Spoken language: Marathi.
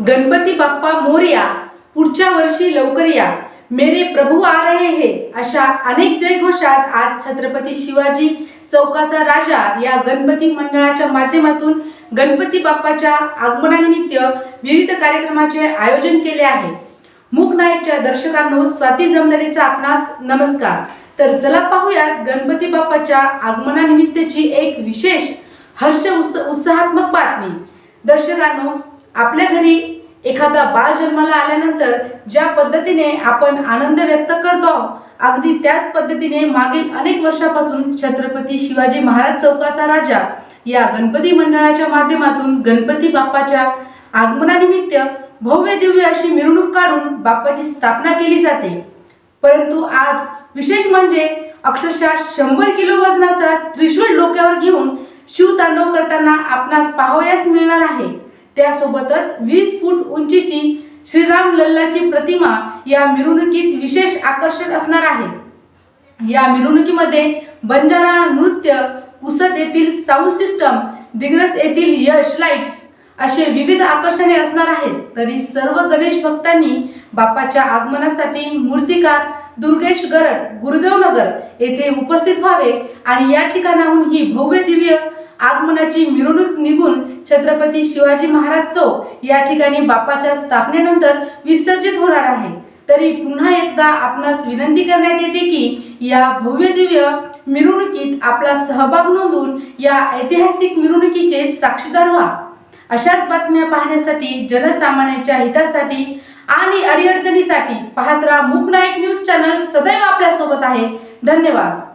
गणपती बाप्पा मोरया पुढच्या वर्षी लवकर या. मेरे प्रभू आ रहे हे अशा अनेक जयघोषात आज छत्रपती शिवाजी चौकाचा राजा या गणपती मंडळाच्या माध्यमातून गणपती बाप्पाच्या आगमनानिमित्त विविध कार्यक्रमाचे आयोजन केले आहे. मूक नाईकच्या दर्शकांनो स्वाती जमदारीचा आपणास नमस्कार. तर चला पाहूयात गणपती बाप्पाच्या आगमनानिमित्तची एक विशेष हर्ष उत्स उत्साहात्मक बातमी. दर्शकांनो आपल्या घरी एखादा बाळ जन्माला आल्यानंतर ज्या पद्धतीने आपण आनंद व्यक्त करतो अगदी त्याच पद्धतीने मागील अनेक वर्षापासून छत्रपती शिवाजी महाराज चौकाचा राजा या गणपती मंडळाच्या माध्यमातून गणपती बाप्पाच्या आगमनानिमित्त भव्य दिव्य अशी मिरवणूक काढून बाप्पाची स्थापना केली जाते. परंतु आज विशेष म्हणजे अक्षरशः शंभर किलो वजनाचा त्रिशूळ डोक्यावर घेऊन शिवतांडव करताना आपणास पाहावयास मिळणार आहे. त्यासोबतच वीस फूट उंचीची श्रीराम लल्लाची प्रतिमा या मिरवणुकीत विशेष आकर्षण असणार आहे. या मिरवणुकीमध्ये बंजारा नृत्य पुसद येथील साऊंड सिस्टम दिग्रस येथील यश लाईट्स असे विविध आकर्षणे असणार आहेत. तरी सर्व गणेश भक्तांनी बाप्पाच्या आगमनासाठी मूर्तिकार दुर्गेश गरड गुरुदेव नगर येथे उपस्थित व्हावे आणि या ठिकाणाहून ही भव्य दिव्य आगमनाची मिरवणूक निघून छत्रपती शिवाजी महाराज चौक या ठिकाणी बाप्पाच्या स्थापनेनंतर विसर्जित होणार आहे. तरी पुन्हा एकदा आपणास विनंती करण्यात येते की या भव्य दिव्य मिरवणुकीत आपला सहभाग नोंदवून या ऐतिहासिक मिरवणुकीचे साक्षीदार व्हा. अशाच बातम्या पाहण्यासाठी जनसामान्यांच्या हितासाठी आणि अडीअडचणीसाठी पाहत राहा मूक नाईक न्यूज चॅनल. सदैव आपल्यासोबत आहे. धन्यवाद.